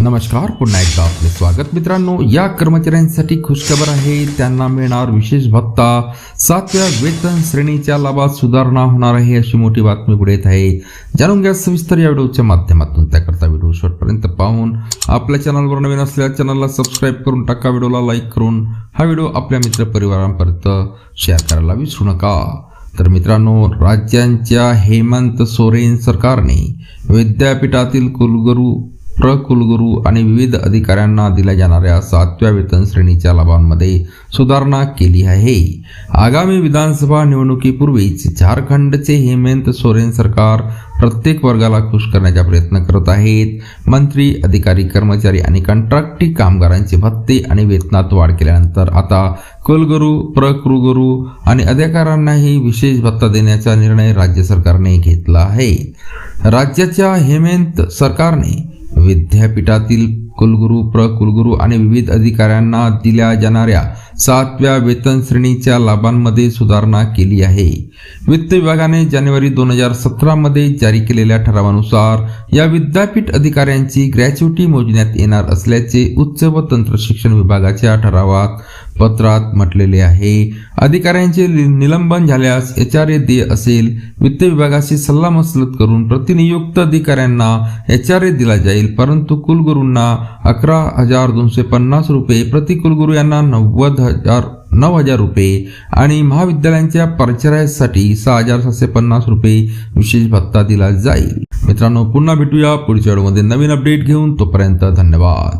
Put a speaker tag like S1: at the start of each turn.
S1: नमस्कार पुन्हा एकदा आपले स्वागत मित्रांनो. या कर्मचाऱ्यांसाठी खुशखबर आहे. त्यांना मिळणार विशेष भत्ता. सातव्या वेतन श्रेणीच्या लाभात सुधारणा होणार आहे अशी मोठी बातमी पुढे येत आहे. जाणून घ्या सविस्तर या व्हिडिओच्या माध्यमातून. त्याकरता व्हिडिओ शेवटपर्यंत पाहून आपल्या चॅनलवर नवीन असल्या चॅनलला सबस्क्राईब करून टाका व्हिडिओला लाईक करून हा व्हिडिओ आपल्या मित्रपरिवारांपर्यंत शेअर करायला विसरू नका. तर मित्रांनो राज्यांच्या हेमंत सोरेन सरकारने विद्यापीठातील कुलगुरू प्रकुलगुरू आणि विविध अधिकाऱ्यांना दिल्या जाणाऱ्या सातव्या वेतन श्रेणीच्या लाभांमध्ये सुधारणा केली आहे. आगामी विधानसभा निवडणुकीपूर्वीच झारखंडचे हेमंत सोरेन सरकार प्रत्येक वर्गाला खुश करण्याचा प्रयत्न करत आहेत. मंत्री अधिकारी कर्मचारी आणि कंत्राटी कामगारांचे भत्ते आणि वेतनात वाढ केल्यानंतर आता कुलगुरू प्रकुलगुरू आणि अधिकाऱ्यांनाही विशेष भत्ता देण्याचा निर्णय राज्य सरकारने घेतला आहे. राज्याच्या हेमंत सरकारने विद्यापीठातील कुलगुरू प्रकुलगुरू आणि विविध अधिकाऱ्यांना दिल्या जाणाऱ्या सातव्या वेतन श्रेणीच्या लाभांमध्ये सुधारणा केली आहे. वित्त विभागाने जानेवारी दोन हजार सतरामध्ये जारी केलेल्या ठरावानुसार या विद्यापीठ अधिकाऱ्यांची ग्रॅच्युटी मोजण्यात येणार असल्याचे उच्च व तंत्र शिक्षण विभागाच्या ठरावात पत्रात म्हटलेले आहे. अधिकाऱ्यांचे नि- निलंबन झाल्यास एच आर ए देय असेल. वित्त विभागाशी सल्लामसलत करून प्रतिनियुक्त अधिकाऱ्यांना एच आर ए दिला जाईल. परंतु कुलगुरूंना अकरा हजार दोनशे पन्नास रुपये प्रति कुलगुरू यांना नव्वद हजार नऊ हजार रुपये आणि महाविद्यालयांच्या परिचयासाठी सहा हजार सातशे पन्नास रुपये विशेष भत्ता दिला जाईल. मित्रांनो पुन्हा भेटूया पुढच्या व्हिडिओमध्ये. नवीन अपडेट घेऊन तोपर्यंत धन्यवाद.